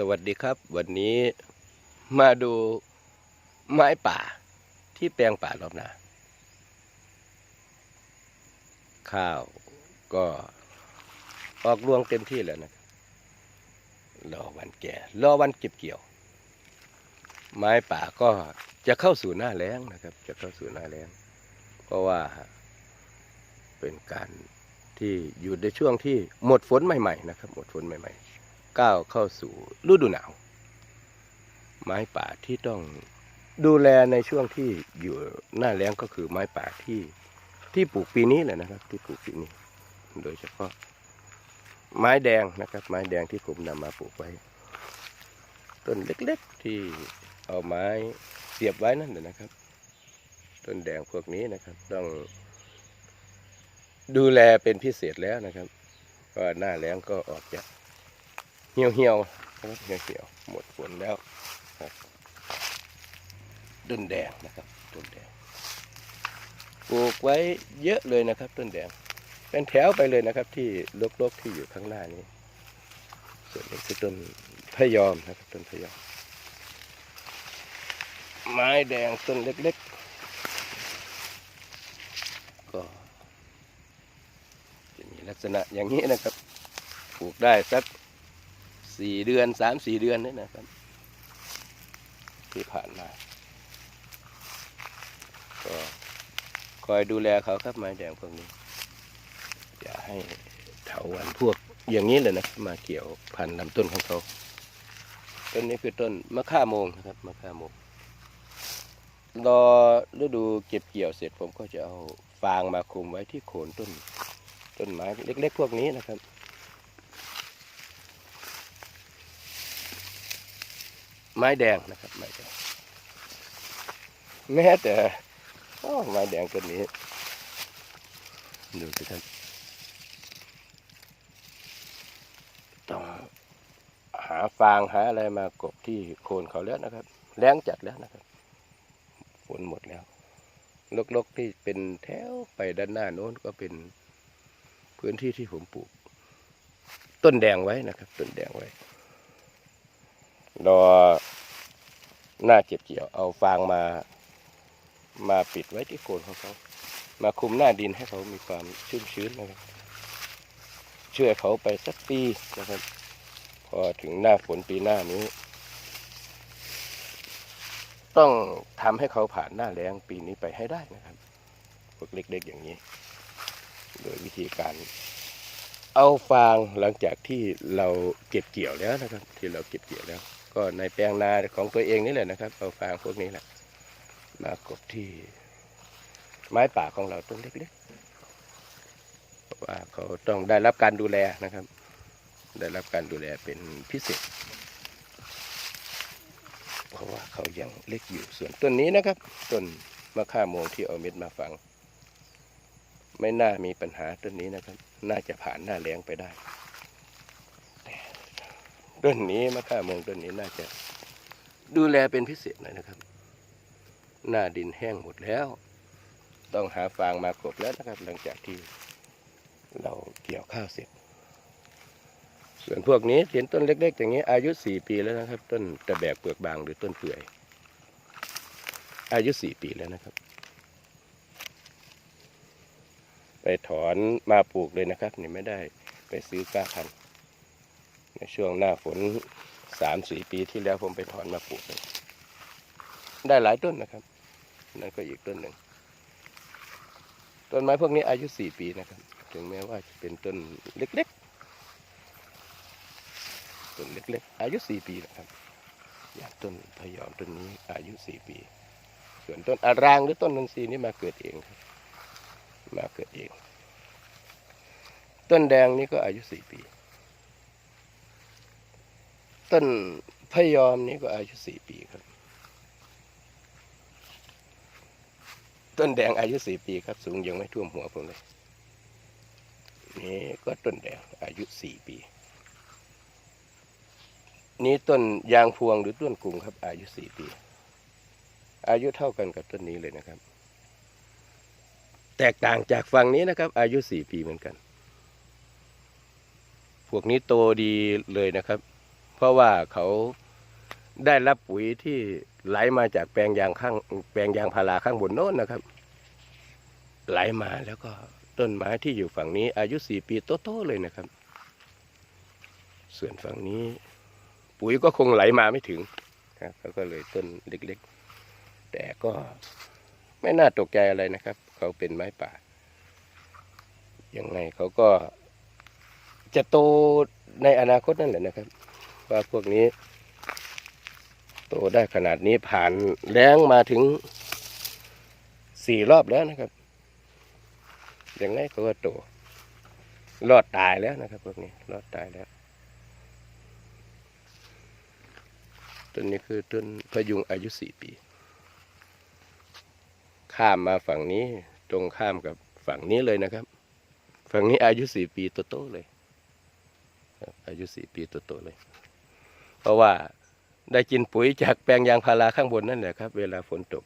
สวัสดีครับ วันนี้มาดูไม้ป่าที่แปลงป่ารอบนา ข้าวก็ออกรวงเต็มที่แล้วนะครับรอวันแก่รอวันเก็บเกี่ยว ไม้ป่าก็จะเข้าสู่หน้าแล้งนะครับ จะเข้าสู่หน้าแล้ง เพราะว่าเป็นการที่อยู่ในช่วงที่หมดฝนใหม่ ๆ นะครับ หมดฝนใหม่ ๆ ก้าวเข้าสู่ฤดูหนาว ไม้ป่าที่ต้องดูแลในช่วงที่อยู่หน้าแล้งก็คือไม้ป่าที่ที่ปลูกปีนี้แหละนะครับ ที่ปลูกปีนี้ โดยเฉพาะ ไม้แดงนะครับ ไม้แดงที่ผมนำมาปลูกไว้ ต้นเล็กๆที่เอาไม้เสียบไว้นั่นแหละนะครับ ต้นแดงพวกนี้นะครับ ต้อง ดูแลเป็นพิเศษแล้วนะครับเพราะหน้าแล้งก็ออกจาก หี่ยวเหี่ยวๆครับเหี่ยวเหี่ยวๆหมดฝนแล้วครับต้นแดงนะครับต้นแดงปลูกไว้เยอะเลยนะครับต้นแดง เป็นแถวไปเลยนะครับ ที่ลกๆที่อยู่ข้างหน้านี้ ส่วนนี้คือต้นพะยอมนะครับต้นพะยอม ไม้แดงต้นเล็กๆ ก็จะมีลักษณะอย่างนี้นะครับ ปลูกได้สัก สี่เดือนสามสี่เดือนนี่นะครับ ที่ผ่านมาก็คอยดูแลเขาครับม้แดงพวกนี้อย่าให้เถาวันพวกอย่างนี้เลยนะมาเกี่ยวพันลำต้นของเขาต้นนี้คือต้นมะข่าโมงนะครับมะข่าโมงรอฤดูเก็บเกี่ยวเสร็จผมก็จะเอาฟางมาคลุมไว้ที่โคนต้น ต้นไม้เล็ก ๆ พวกนี้นะครับ ไม้แดงนะครับไม้แดงแม้แต่ไม้แดงต้นนี้ ดูสิครับต้องหาฟางหาอะไรมากบที่โคนเขาแล้วนะครับ แรงจัดแล้วนะครับฝนหมดแล้วลกๆที่เป็นแถวไปด้านหน้าโน้นก็เป็นพื้นที่ที่ผมปลูก ต้นแดงไว้นะครับ ต้นแดงไว้ รอหน้าเก็บเกี่ยว เอาฟางมา มาปิดไว้ที่โคนของเขา มาคุมหน้าดินให้เขามีความชุ่มชื้นนะครับ ช่วยเขาไปสักปีนะครับ พอถึงหน้าฝนปีหน้านี้ ต้องทำให้เขาผ่านหน้าแล้งปีนี้ไปให้ได้นะครับพวกเล็กๆอย่างนี้ โดยวิธีการเอาฟางหลังจากที่เราเก็บเกี่ยวแล้วนะครับ ที่เราเก็บเกี่ยวแล้ว ก็ในแปลงนาของตัวเองนี่แหละนะครับ เอาฟางพวกนี้แหละ มากบที่ไม้ป่าของเราต้นเล็กๆเพราะว่าเขาต้องได้รับการดูแลนะครับ ได้รับการดูแลเป็นพิเศษ เพราะว่าเขายังเล็กอยู่ส่วนต้นนี้นะครับต้นมะข่าโมงที่เอาเม็ดมาฝัง ไม่น่ามีปัญหาต้นนี้นะครับ น่าจะผ่านหน้าแรงไปได้ ต้นนี้มะข่าโมงต้นนี้น่าจะ ดูแลเป็นพิเศษหน่อยนะครับ หน้าดินแห้งหมดแล้ว ต้องหาฟางมากบแล้วนะครับ หลังจากที่เราเกี่ยวข้าวเสร็จ ส่วนพวกนี้เห็นต้นเล็ก ๆ อย่างนี้ อายุสี่ปีแล้วนะครับ ต้นตะแบกเปลือกบางหรือต้นเปื่อย อายุสี่ปีแล้วนะครับ ไปถอนมาปลูกเลยนะครับนี่ไม่ได้ไปซื้อกล้าพันธุ์ใน ช่วงหน้าฝนสามสี่ปีที่แล้วผมไปถอนมาปลูกได้หลายต้นนะครับ นั่นก็อีกต้นหนึ่ง ต้นไม้พวกนี้อายุสี่ปีนะครับ ถึงแม้ว่าจะเป็นต้นเล็กๆ ต้นเล็กๆ อายุสี่ปีนะครับ อย่างต้นพยอมต้นนี้อายุสี่ปี ส่วนต้นอารางหรือต้นนันทรีนี่มาเกิดเองครับ มาเกิดเอง ต้นแดงนี่ก็อายุสี่ปี ต้นพยอมนี่ก็อายุสี่ปีครับ ต้นแดงอายุสี่ปีครับ สูงยังไม่ท่วมหัวผมเลย นี่ก็ต้นแดงอายุสี่ปี นี่ต้นยางพวงหรือต้นกรุงครับ อายุสี่ปี อายุเท่ากันกับต้นนี้เลยนะครับ แตกต่างจากฝั่งนี้นะครับ อายุสี่ปีเหมือนกัน พวกนี้โตดีเลยนะครับ เพราะว่าเขาได้รับปุ๋ยที่ไหลมาจากแปลงยางข้างแปลงยางพาราข้างบนโน้นนะครับ ไหลมาแล้วก็ต้นไม้ที่อยู่ฝั่งนี้ อายุสี่ปีโตๆเลยนะครับ ส่วนฝั่งนี้ ปุ๋ยก็คงไหลมาไม่ถึงนะครับเขาก็เลยต้นเล็กๆ แต่ก็ไม่น่าตกใจอะไรนะครับ เขาเป็นไม้ป่ายังไงเขาก็จะโตในอนาคตนั่นแหละนะครับ ว่าพวกนี้ โตได้ขนาดนี้ผ่านแล้งมาถึงสี่รอบแล้วนะครับยังไงเขาก็โตรอดตายแล้วนะครับ พวกนี้รอดตายแล้วต้นนี้คือต้นพยุงอายุสี่ปี ข้ามมาฝั่งนี้ตรงข้ามกับฝั่งนี้เลยนะครับ ฝั่งนี้อายุสี่ปีโตๆเลยอายุสี่ปีโตๆเลย เพราะว่าได้กินปุ๋ยจากแปลงยางพาราข้างบนนั่นแหละครับ เวลาฝนตก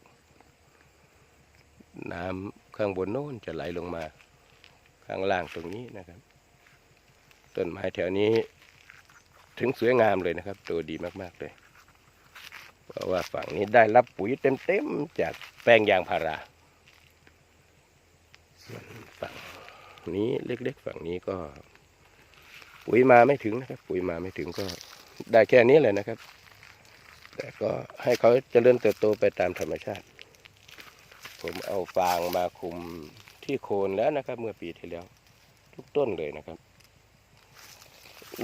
น้ำข้างบนโน้นจะไหลลงมา ข้างล่างตรงนี้นะครับ ต้นไม้แถวนี้ถึงสวยงามเลยนะครับ ตัวดีมากๆเลย เพราะว่าฝั่งนี้ได้รับปุ๋ยเต็มๆจากแปลงยางพาราส่วนฝั่งนี้เล็กๆ ฝั่งนี้ก็ ปุ๋ยมาไม่ถึงนะครับ ปุ๋ยมาไม่ถึงก็ ได้แค่นี้เลยนะครับ แต่ก็ให้เขาเจริญเติบโตไปตามธรรมชาติ ผมเอาฟางมาคุมที่โคนแล้วนะครับ เมื่อปีที่แล้ว ทุกต้นเลยนะครับ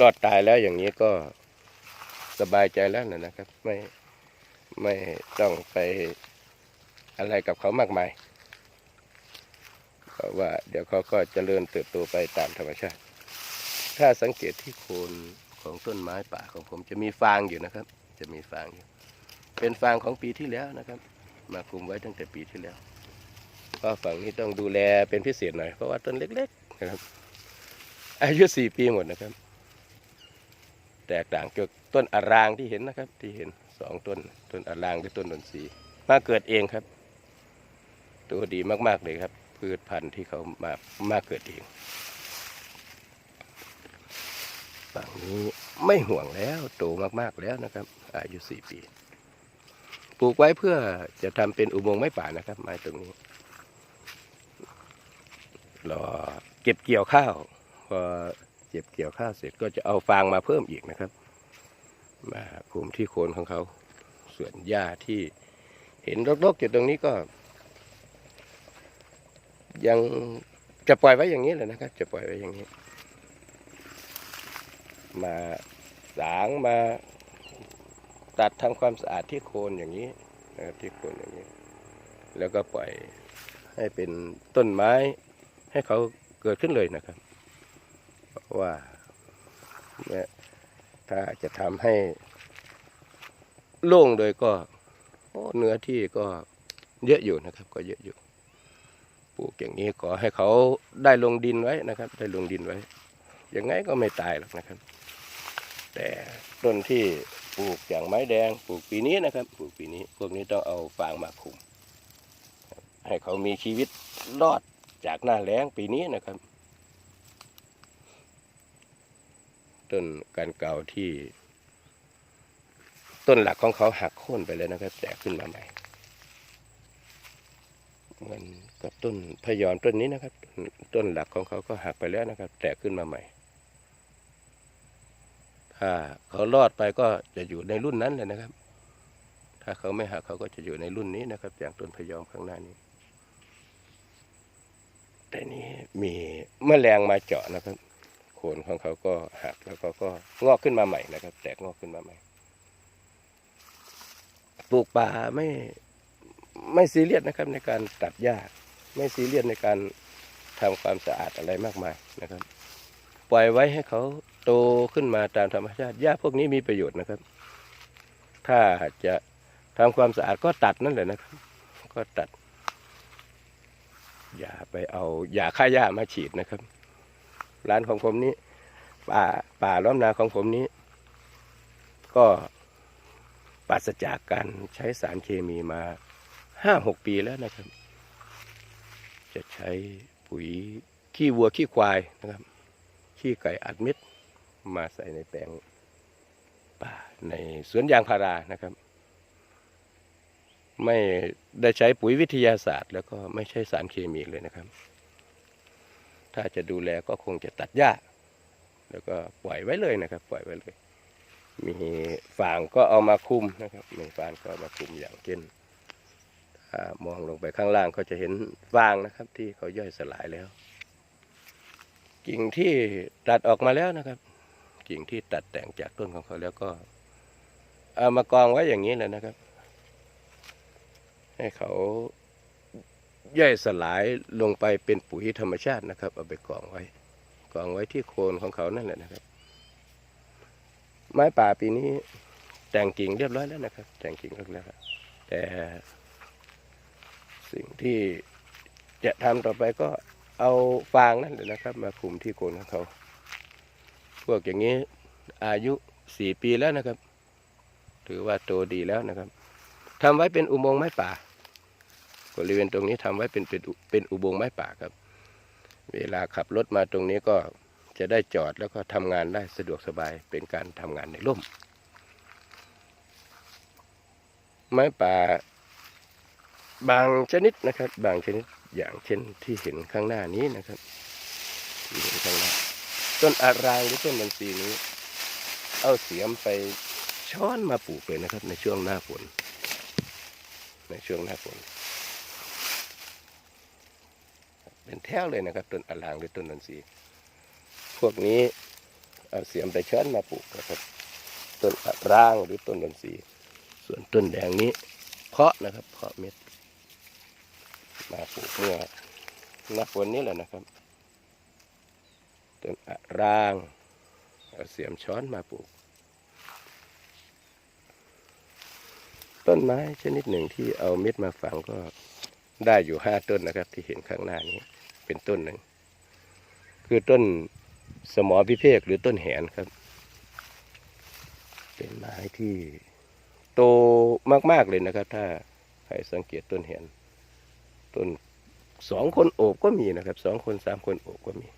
รอดตายแล้วอย่างนี้ก็สบายใจแล้วนะนะครับ ไม่ไม่ต้องไปอะไรกับเขามากมายเพราะว่าเดี๋ยวเขาก็เจริญเติบโตไปตามธรรมชาติ ถ้าสังเกตที่โคน ของต้นไม้ป่าของผมจะมีฟางอยู่นะครับ จะมีฟางอยู่ เป็นฟางของปีที่แล้วนะครับ มาคุมไว้ตั้งแต่ปีที่แล้วก็ฝั่งนี้ต้องดูแลเป็นพิเศษหน่อยเพราะว่าต้นเล็กๆนะครับ อายุสี่ปีหมดนะครับ แตกต่างจากต้นอารางที่เห็นนะครับ ที่เห็นสองต้นต้นอารางกับต้นดนทรีมาเกิดเองครับ ตัวดีมากๆเลยครับ พืชพันธุ์ที่เขามามาเกิดเอง ฝั่งนี้ไม่ห่วงแล้วโตมากๆแล้วนะครับ อายุสี่ปี ปลูกไว้เพื่อจะทำเป็นอุโมงค์ไม้ป่านะครับ ไม้ตรงนี้รอเก็บเกี่ยวข้าวพอเก็บเกี่ยวข้าวเสร็จก็จะเอาฟางมาเพิ่มอีกนะครับ มาคุมที่โคนของเขา ส่วนหญ้าที่เห็นรกๆอยู่ตรงนี้ก็ ยังจะปล่อยไว้อย่างนี้เลยนะครับ จะปล่อยไว้อย่างนี้ มาสางมาตัดทำความสะอาดที่โคนอย่างนี้นะครับที่โคนอย่างนี้ แล้วก็ปล่อยให้เป็นต้นไม้ให้เขาเกิดขึ้นเลยนะครับว่าเนี่ยถ้าจะทำให้โล่งโดยก็เนื้อที่ก็เยอะอยู่นะครับ ก็เยอะอยู่ปลูกอย่างนี้ขอให้เขาได้ลงดินไว้นะครับ ได้ลงดินไว้ยังไงก็ไม่ตายหรอกนะครับ แต่ต้นที่ปลูกอย่างไม้แดงปลูกปีนี้นะครับ ปลูกปีนี้พวกนี้ต้องเอาฟางมาคุม ให้เขามีชีวิตรอดจากหน้าแล้งปีนี้นะครับ ต้นกันเก่าที่ ต้นหลักของเขาหักโค่นไปแล้วนะครับ แตกขึ้นมาใหม่เหมือนกับต้นพยอนต้นนี้นะครับ ต้นหลักของเขาก็หักไปแล้วนะครับ แตกขึ้นมาใหม่ ถ้าเขารอดไปก็จะอยู่ในรุ่นนั้นเลยนะครับ ถ้าเขาไม่หักเขาก็จะอยู่ในรุ่นนี้นะครับ อย่างต้นพยอมข้างหน้านี้ แต่นี้มีแมลงมาเจาะนะครับ โคนของเขาก็หักแล้วเขาก็งอกขึ้นมาใหม่นะครับ แตกงอกขึ้นมาใหม่ ปลูกป่าไม่ไม่ซีเรียสนะครับ ในการตัดหญ้าไม่ซีเรียสในการทำความสะอาดอะไรมากมายนะครับ ปล่อยไว้ให้เขาโตขึ้นมาตามธรรมชาติหญ้าพวกนี้มีประโยชน์นะครับ ถ้าจะทำความสะอาดก็ตัดนั่นแหละนะครับ ก็ตัด อย่าไปเอาอย่าฆ่าหญ้ามาฉีดนะครับ ร้านของผมนี้ ป่าป่าล้อมนาของผมนี้ ก็ปราศจากการใช้สารเคมีมาห้าหกปีแล้วนะครับ จะใช้ปุ๋ยขี้วัวขี้ควายนะครับ ขี้ไก่อัดเม็ดมาใส่ในแปลงป่าในสวนยางพารานะครับ ไม่ได้ใช้ปุ๋ยวิทยาศาสตร์ แล้วก็ไม่ใช่สารเคมีเลยนะครับ ถ้าจะดูแลก็คงจะตัดหญ้า แล้วก็ปล่อยไว้เลยนะครับ ปล่อยไว้เลย มีฟางก็เอามาคุมนะครับมีฟางก็มาคุมอย่างเช่นถ้ามองลงไปข้างล่างก็จะเห็นฟางนะครับ ที่เขาย่อยสลายแล้ว กิ่งที่ตัดออกมาแล้วนะครับ กิ่งที่ตัดแต่งจากต้นของเขาแล้วก็เอามากองไว้อย่างนี้เลยนะครับ ให้เขาย่อยสลายลงไปเป็นปุ๋ยธรรมชาตินะครับ เอาไปกองไว้กองไว้ที่โคนของเขานั่นแหละนะครับ ไม้ป่าปีนี้แต่งกิ่งเรียบร้อยแล้วนะครับ แต่งกิ่งเรียบร้อยแล้วแต่สิ่งที่จะทำต่อไปก็ เอาฟางนั่นแหละนะครับ มาคลุมที่โคนของเขา พวกอย่างนี้อายุสี่ปีแล้วนะครับ ถือว่าโตดีแล้วนะครับทำไว้เป็นอุโมงค์ไม้ป่าบริเวณตรงนี้ทำไว้เป็นเป็นอุเป็นอุโมงค์ไม้ป่าครับ เวลาขับรถมาตรงนี้ก็จะได้จอดแล้วก็ทำงานได้สะดวกสบายเป็นการทำงานในร่ม ไม้ป่าบางชนิดนะครับ บางชนิด อย่างเช่นที่เห็นข้างหน้านี้นะครับที่เห็นข้างหน้าต้นอารางหรือต้นบันซีนี้ เอาเสียมไปช้อนมาปลูกเลยนะครับ ในช่วงหน้าฝนในช่วงหน้าฝนเป็นแถวเลยนะครับต้นอารางหรือต้นบันซีพวกนี้เอาเสียมไปช้อนมาปลูกนะครับต้นอารางหรือต้นบันซีส่วนต้นแดงนี้ เพาะนะครับเพาะเม็ด มาปลูกเมื่อหน้าฝนนี้แหละนะครับต้นอะรางเอาเสียมช้อนมาปลูก ต้นไม้ชนิดหนึ่งที่เอาเม็ดมาฝังก็ได้อยู่ห้าต้นนะครับ ที่เห็นข้างหน้านี้เป็นต้นหนึ่ง คือต้นสมอพิเภกหรือต้นแหนครับ เป็นไม้ที่โตมากๆเลยนะครับ ถ้าใครสังเกตต้นแหน ต้นสองคนโอบก็มีนะครับสองคนสามคนโอบก็มี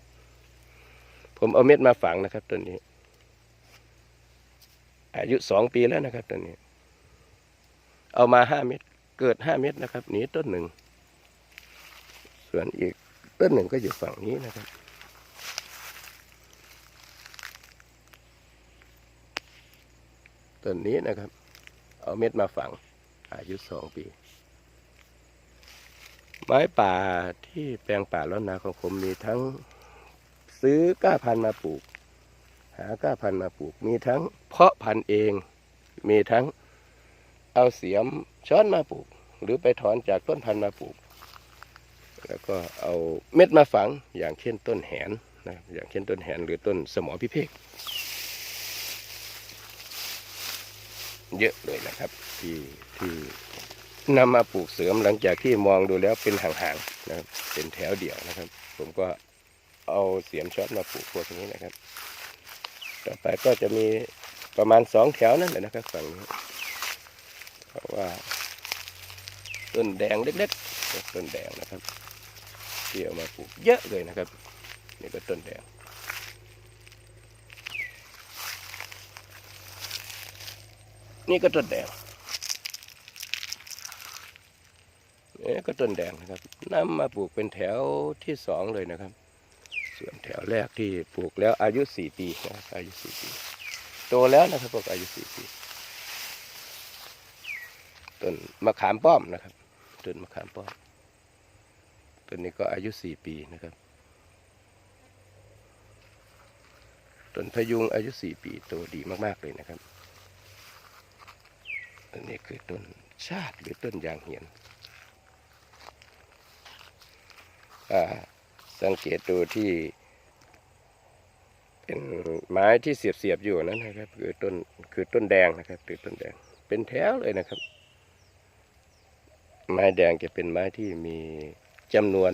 ผมเอาเม็ดมาฝังนะครับต้นนี้ อายุสองปีแล้วนะครับต้นนี้ เอามาห้าเม็ดเกิดห้าเม็ดนะครับหนีต้นหนึ่ง ส่วนอีกต้นหนึ่งก็อยู่ฝั่งนี้นะครับต้นนี้นะครับ เอาเม็ดมาฝัง อายุสองปี ไม้ป่าที่แปลงป่าล้านนาของผมมีทั้งซื้อก้าพันธุ์มาปลูก หาก้าพันธุ์มาปลูก มีทั้งเพาะพันธุ์เอง มีทั้งเอาเสียมช้อนมาปลูก หรือไปถอนจากต้นพันธุ์มาปลูก แล้วก็เอาเม็ดมาฝังอย่างเช่นต้นแหนนะอย่างเช่นต้นแหนหรือต้นสมอพิเภกเยอะเลยนะครับที่ที่ นำมาปลูกเสริมหลังจากที่มองดูแล้วเป็นห่างๆนะครับ เป็นแถวเดี่ยวนะครับ ผมก็เอาเสียมช็อตมาปลูกพวกนี้นะครับ ต่อไปก็จะมีประมาณสองแถวนั่นแหละนะครับฝั่งนี้เพราะว่า ต้นแดงเล็กๆต้นแดงนะครับที่เอามาปลูกเยอะเลยนะครับนี่ก็ต้นแดงนี่ก็ต้นแดง นี่ก็ต้นแดงนะครับนำมาปลูกเป็นแถวที่สองเลยนะครับ ส่วนแถวแรกที่ปลูกแล้วอายุสี่ปีนะอายุสี่ปี โตแล้วนะครับพวกอายุสี่ปีต้นมะขามป้อมนะครับต้นมะขามป้อมต้นนี้ก็อายุสี่ปีนะครับต้นพยุงอายุสี่ปีโตดีมากๆเลยนะครับอันนี้คือต้นชาติหรือต้นยางเหียนอ่า สังเกตดูที่ เป็นไม้ที่เสียบเสียบๆอยู่นั้นนะครับ คือต้นคือต้นแดงนะครับคือต้นแดง เป็นแถวเลยนะครับ ไม้แดงจะเป็นไม้ที่มีจำนวน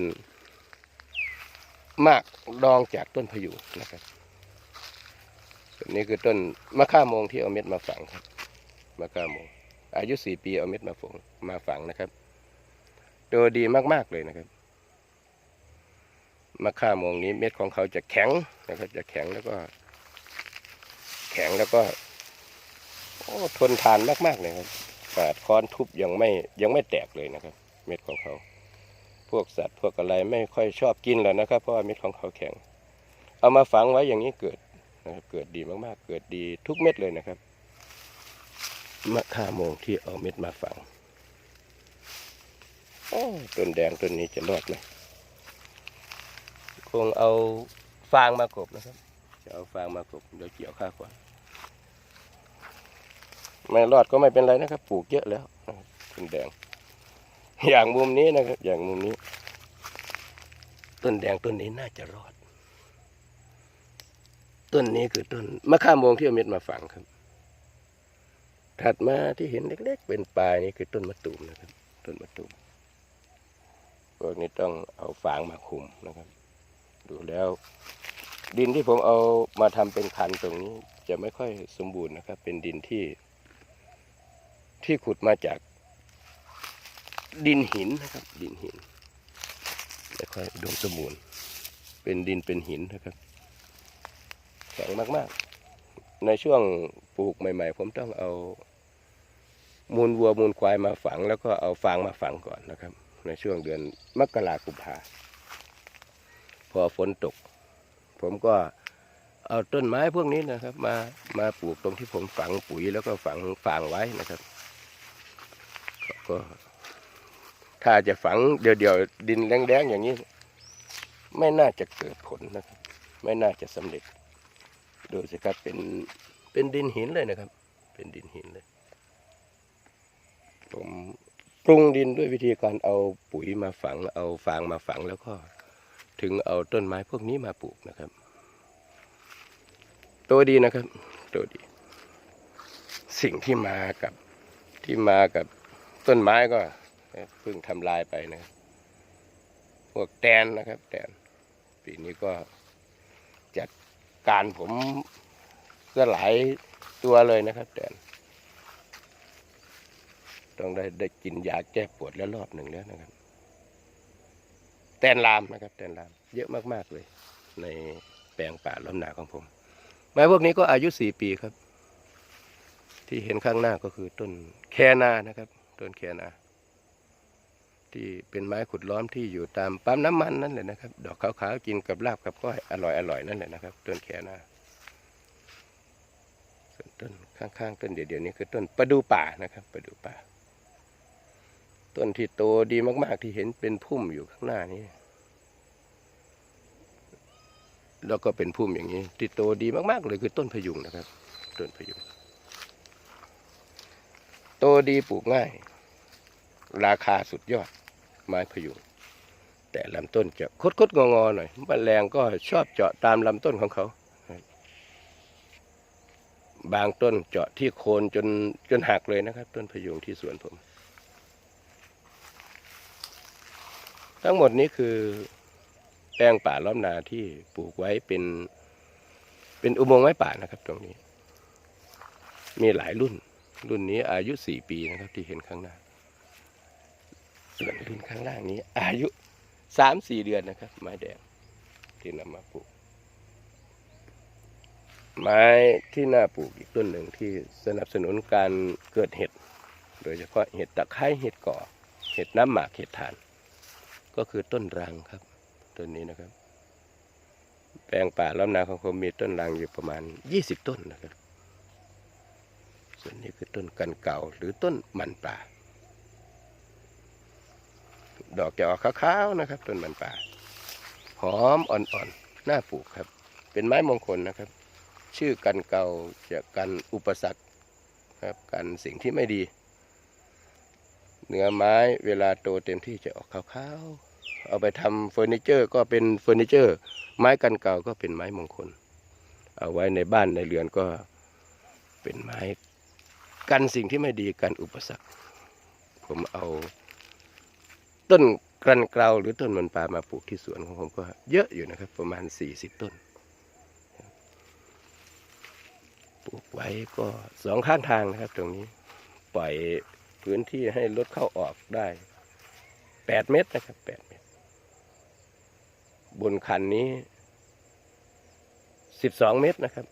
มากรองจากต้นพะยุนะครับส่วนนี้คือต้นมะข่ามงที่เอาเม็ดมาฝังครับมะข่ามงอายุสี่ปีเอาเม็ดมาฝังมาฝังนะครับโดยดีมากๆเลยนะครับ มะข่าโมงนี้เม็ดของเขาจะแข็งนะครับจะแข็งแล้วก็ แข็งแล้วก็โอ้ทนทานมากๆเลยครับปาดค้อนทุบยังไม่ยังไม่แตกเลยนะครับ เม็ดของเขา พวกสัตว์พวกอะไรไม่ค่อยชอบกินแล้วนะครับ เพราะว่าเม็ดของเขาแข็ง เอามาฝังไว้อย่างนี้เกิดนะครับเกิดดีมากๆ เกิดดีทุกเม็ดเลยนะครับมะข่าโมงที่เอาเม็ดมาฝังโอ้ต้นแดงต้นนี้จะรอดไหม งเอาฟางมากบนะครับ จะเอาฟางมากบเดี๋ยวเกี่ยวข้าวกว่าไม่รอดก็ไม่เป็นไรนะครับ ปลูกเยอะแล้วต้นแดง อย่างมุมนี้นะครับ อย่างมุมนี้ ต้นแดงต้นนี้น่าจะรอด ต้นนี้คือต้นมะข่าโมงที่เอาเม็ดมาฝังครับ ถัดมาที่เห็นเล็ก ๆ เป็นปลายนี่คือต้นมะตูมนะครับ ต้นมะตูมพวกนี้ต้องเอาฟางมาคุมนะครับ ดูแล้ว ดินที่ผมเอามาทำเป็นคันตรงนี้ จะไม่ค่อยสมบูรณ์นะครับ เป็นดินที่ ที่ขุดมาจากดินหินนะครับ ดินหินไม่ค่อยดมสมบูรณ์ เป็นดินเป็นหินนะครับแข็งมากๆ ในช่วงปลูกใหม่ ๆ ผมต้องเอามูลวัวมูลควายมาฝัง แล้วก็เอาฟางมาฝังก่อนนะครับ ในช่วงเดือนมกราคมพาพ อฝนตก ผมก็เอาต้นไม้พวกนี้นะครับ มามาปลูกตรงที่ผมฝังปุ๋ยแล้วก็ฝังฟางไว้นะครับ ก็ถ้าจะฝังเดี่ยวๆดินแดงๆอย่างนี้ ไม่น่าจะเกิดผลนะครับ ไม่น่าจะสำเร็จดูสิครับเป็นเป็นดินหินเลยนะครับ เป็นดินหินเลย ผมปรุงดินด้วยวิธีการเอาปุ๋ยมาฝัง เอาฟางมาฝังแล้วก็ ถึงเอาต้นไม้พวกนี้มาปลูกนะครับโตดีนะครับโตดี สิ่งที่มากับที่มากับต้นไม้ก็เพิ่งทำลายไปนะ พวกแตนนะครับ แตนปีนี้ก็จัดการผมก็หลายตัวเลยนะครับแตนต้องได้ได้กินยาแก้ปวดแล้วรอบหนึ่งแล้วนะครับ แตนลามนะครับแตนลามเยอะมากๆเลย ในแปลงป่าล้อมนาของผม ไม้พวกนี้ก็อายุสี่ปีครับ ที่เห็นข้างหน้าก็คือต้นแคนานะครับ ต้นแคนา ที่เป็นไม้ขุดล้อมที่อยู่ตามปั๊มน้ำมันนั่นแหละนะครับ ดอกขาวๆกินกับลาบกับก้อยอร่อยอร่อยนั่นแหละนะครับ ต้นแคนาส่วนต้นข้างๆต้นเดี๋ยวๆนี้คือต้นประดูป่านะครับประดูป่า ต้นที่โตดีมาก ๆ ที่เห็นเป็นพุ่มอยู่ข้างหน้านี้ แล้วก็เป็นพุ่มอย่างนี้ ที่โตดีมาก ๆ เลยคือต้นพยุงนะครับ ต้นพยุง โตดีปลูกง่าย ราคาสุดยอดไม้พยุง แต่ลำต้นจะคดคดงองอๆหน่อยแมลงก็ชอบเจาะตามลำต้นของเขา บางต้นเจาะที่โคนจนจนหักเลยนะครับ ต้นพยุงที่สวนผม ทั้งหมดนี้คือแปลงป่าล้อมนาที่ปลูกไว้เป็น เป็นอุโมงค์ไม้ป่านะครับ ตรงนี้ มีหลายรุ่น รุ่นนี้อายุสี่ปีนะครับ ที่เห็นข้างหน้าส่วนรุ่นข้างล่างนี้ อายุสามสี่เดือนนะครับ ไม้แดงที่นำมาปลูก ไม้ที่น่าปลูกอีกต้นหนึ่งที่สนับสนุนการเกิดเห็ด โดยเฉพาะเห็ดตะไคร้เห็ดก่อ เห็ดน้ำหมากเห็ดถ่าน ก็คือต้นรังครับต้นนี้นะครับ แปลงป่าล้อมนาของผมมีต้นรังอยู่ประมาณยี่สิบต้นนะครับ ส่วนนี้คือต้นกันเก่าหรือต้นมันป่า ดอกจะออกขาวๆนะครับ ต้นมันป่า หอมอ่อนๆน่าปลูกครับ เป็นไม้มงคลนะครับ ชื่อกันเก่าจะกันอุปสรรคครับกันสิ่งที่ไม่ดีเนื้อไม้เวลาโตเต็มที่จะออกขาวๆ เอาไปทำเฟอร์นิเจอร์ ก็เป็นเฟอร์นิเจอร์ ไม้กันเก่าก็เป็นไม้มงคล เอาไว้ในบ้านในเรือนก็เป็นไม้กันสิ่งที่ไม่ดีกันอุปสรรค ผมเอาต้นกรันเกลาหรือต้นมันปลามาปลูกที่สวนของผมก็เยอะอยู่นะครับ ประมาณสี่สิบต้น ปลูกไว้ก็สองข้างทางนะครับ ตรงนี้ปล่อยพื้นที่ให้รถเข้าออกได้แปดเมตรนะครับแปด บนคันนี้สิบสองเมตรนะครับ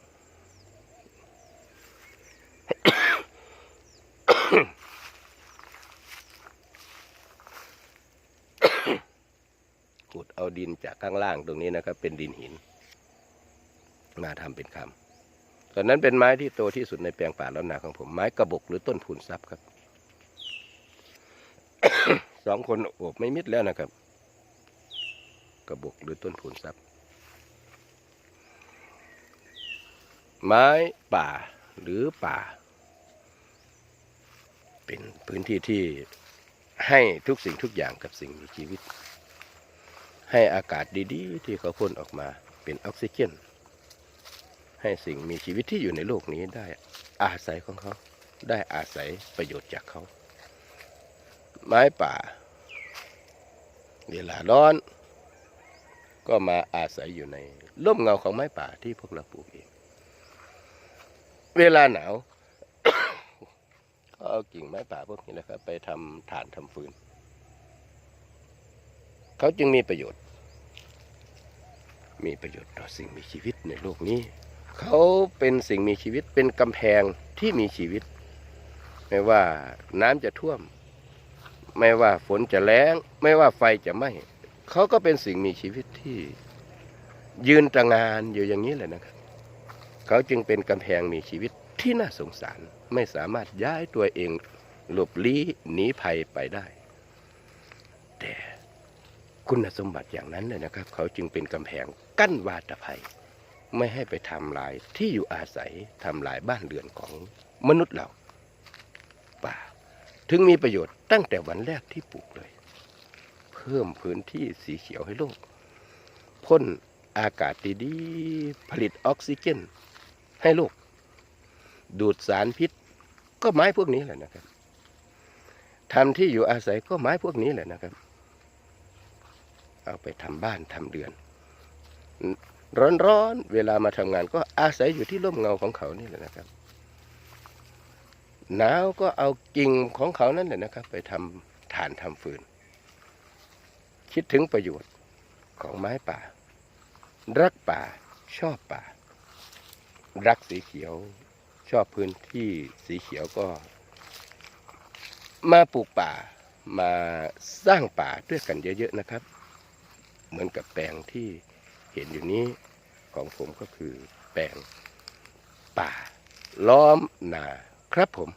ขุดเอาดินจากข้างล่างตรงนี้นะครับ เป็นดินหิน มาทำเป็นคำตอนนั้นเป็นไม้ที่โตที่สุดในแปลงป่าแล้วนาของผม ไม้กระบกหรือต้นพูนทรัพย์ครับ สองคนโอบไม่มิดแล้วนะครับ กระบกหรือต้นพูนทรัพย์ ไม้ป่าหรือป่า เป็นพื้นที่ที่ให้ทุกสิ่งทุกอย่างกับสิ่งมีชีวิต ให้อากาศดีๆ ที่เขาพ่นออกมาเป็นออกซิเจน ให้สิ่งมีชีวิตที่อยู่ในโลกนี้ได้อาศัยของเขา ได้อาศัยประโยชน์จากเขา ไม้ป่า เวลาร้อน ก็มาอาศัยอยู่ในร่มเงาของไม้ป่าที่พวกเราปลูกเอง เวลาหนาวก็เอากิ่งไม้ป่าพวกนี้นะครับ ไปทำฐานทำฟืน เขาจึงมีประโยชน์ มีประโยชน์ต่อสิ่งมีชีวิตในโลกนี้ เขาเป็นสิ่งมีชีวิตเป็นกำแพงที่มีชีวิต ไม่ว่าน้ำจะท่วม ไม่ว่าฝนจะแล้ง ไม่ว่าไฟจะไหม้ เขาก็เป็นสิ่งมีชีวิตที่ยืนตระงานอยู่อย่างนี้แหละนะครับ เขาจึงเป็นกำแพงมีชีวิตที่น่าสงสาร ไม่สามารถย้ายตัวเองหลบลี้หนีภัยไปได้ แต่คุณสมบัติอย่างนั้นเลยนะครับ เขาจึงเป็นกำแพงกั้นวาตภัย ไม่ให้ไปทำลายที่อยู่อาศัยทำลายบ้านเรือนของมนุษย์เราป่า ถึงมีประโยชน์ตั้งแต่วันแรกที่ปลูกเลย พิ่มพื้นที่สีเขียวให้โลก พ่นอากาศดีๆผลิตออกซิเจน ให้โลก ดูดสารพิษ ก็ไม้พวกนี้แหละนะครับทำที่อยู่อาศัยก็ไม้พวกนี้แหละนะครับ เอาไปทำบ้านทำเรือน ร้อนๆเวลามาทำงานก็อาศัยอยู่ที่ร่มเงาของเขานี่แหละนะครับหนาวก็เอากิ่งของเขานั่นแหละนะครับ ไปทำฐานทำฟืน คิดถึงประโยชน์ของไม้ป่า รักป่าชอบป่า รักสีเขียวชอบพื้นที่สีเขียวก็ มาปลูกป่ามาสร้างป่าด้วยกันเยอะๆนะครับ เหมือนกับแปลงที่เห็นอยู่นี้ของผมก็คือแปลงป่า ล้อมนาครับผม